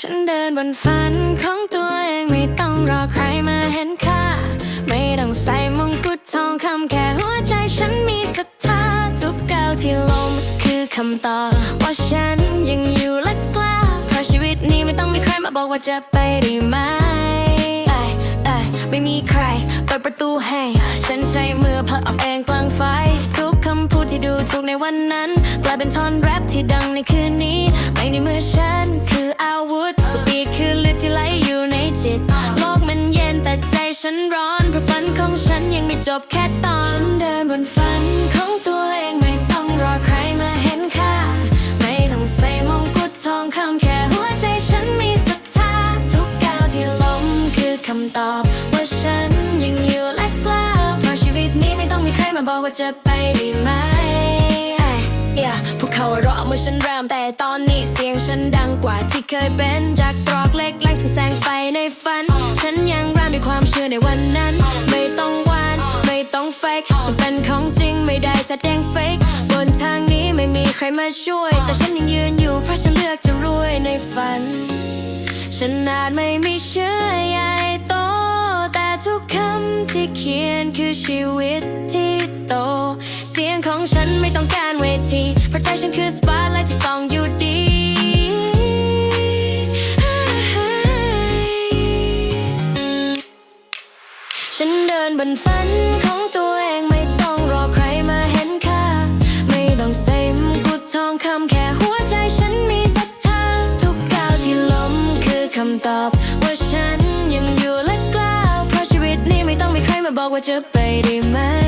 ฉันเดินบนฝันของตัวเองไม่ต้องรอใครมาเห็นค่า ไม่ต้องใส่มงกุฎทองคำแค่หัวใจฉันมีศรัทธาทุกก้าวที่ลงคือคำตอบว่าฉันยังอยู่และกล้าเพราะชีวิตนี้ไม่ต้องมีใครมาบอกว่าจะไปได้ไหมเอ้ยเอ้ไม่มีใครเปิดประตูให้ ฉันใช้มือผลักออกเองกลางไฟ ทุกคำพูดที่ดูถูกในวันนั้น กลายเป็นท่อนแรปที่ดังในคืนนี้ ไม่ในมือฉัน โลกมันเย็นแต่ใจฉันร้อนเพราะฝันของฉันยังไม่จบแค่ตอนฉันเดินบนฝันของตัวเองไม่ต้องรอใครมาเห็นค่าไม่ต้องใส่มงกุฎทองคำแค่หัวใจฉันมีศรัทธาทุกก้าวที่ล้มคือคำตอบ ว่าฉันยังอยู่และกล้าเพราะชีวิตนี้ไม่ต้องมีใครมาบอกว่าจะไปได้ไหม มื่อฉันเริ่มแต่ตอนนี้เสียงฉันดังกว่าที่เคยเป็นจากตรอกเล็กๆถึงแสงไฟในฝัน ฉันยังร่ำด้วยความเชื่อในวันนั้น ไม่ต้องหวาน ไม่ต้องเฟกฉันเป็นของจริงไม่ได้แสดงเฟกบนทางนี้ไม่มีใครมาช่วย แต่ฉันยังยืนอยู่เพราะฉันเลือกจะรวยในฝัน ฉันอาจไม่มีชื่อใหญ่โต แต่ทุกคำที่เขียนคือชีวิตที่โต เสียงของฉันไม่ต้องการเวที เพราะใจฉันคือสปาร์ไลท์ที่ส่องอยู่ดีฉันเดินบนฝันของตัวเองไม่ต้องรอใครมาเห็นค่า ไม่ต้องใส่มกุฎทองคำแค่หัวใจฉันมีศรัทธาทุกก้าวที่ล้มคือคำตอบ ว่าฉันยังอยู่และกล้าเพราะชีวิตนี้ไม่ต้องมีใครมาบอกว่าจะไปได้ไหม